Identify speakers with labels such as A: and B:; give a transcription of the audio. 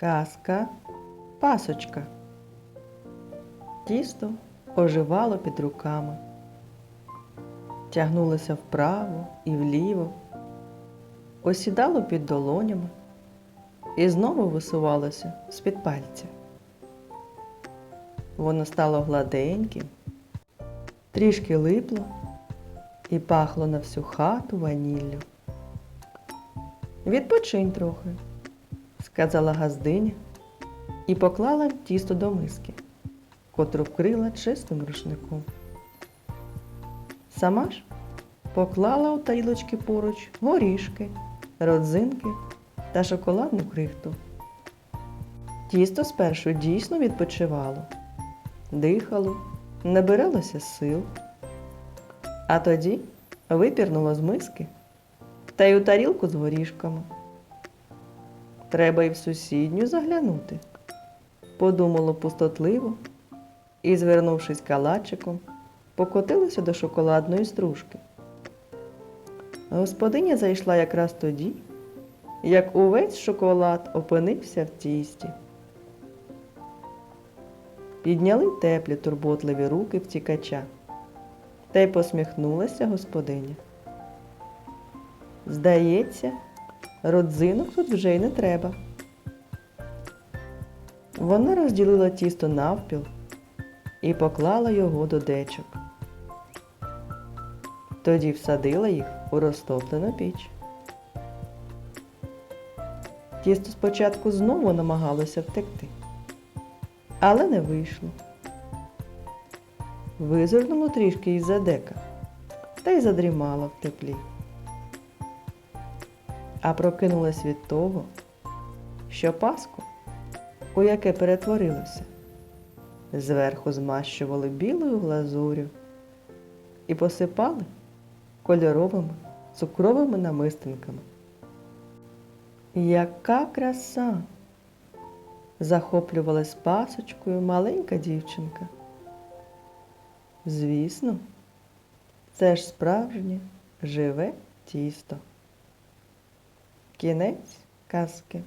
A: Казка пасочка. Тісто оживало під руками, тягнулося вправо і вліво, осідало під долонями і знову висувалося з-під пальця. Воно стало гладеньким, трішки липло і пахло на всю хату ваніллю. Відпочинь трохи, сказала газдиня і поклала тісто до миски, котру вкрила чистим рушником. Сама ж поклала у тарілочки поруч горішки, родзинки та шоколадну крихту. Тісто спершу дійсно відпочивало, дихало, набиралося сил, а тоді випірнуло з миски та й у тарілку з горішками. Треба й в сусідню заглянути, подумало пустотливо і, звернувшись калачиком, покотилося до шоколадної стружки. Господиня зайшла якраз тоді, як увесь шоколад опинився в тісті. Підняли теплі турботливі руки втікача, та й посміхнулася господиня. Здається, родзинок тут вже й не треба. Вона розділила тісто навпіл і поклала його до дечок. Тоді всадила їх у розтоплену піч. Тісто спочатку знову намагалося втекти, але не вийшло. Визирнуло трішки із задека та й задрімало в теплі а прокинулась від того, що паску, у яке перетворилося, зверху змащували білою глазурю і посипали кольоровими цукровими намистинками. Яка краса! захоплювалась пасочкою маленька дівчинка. Звісно, це ж справжнє живе тісто. Кінець казки.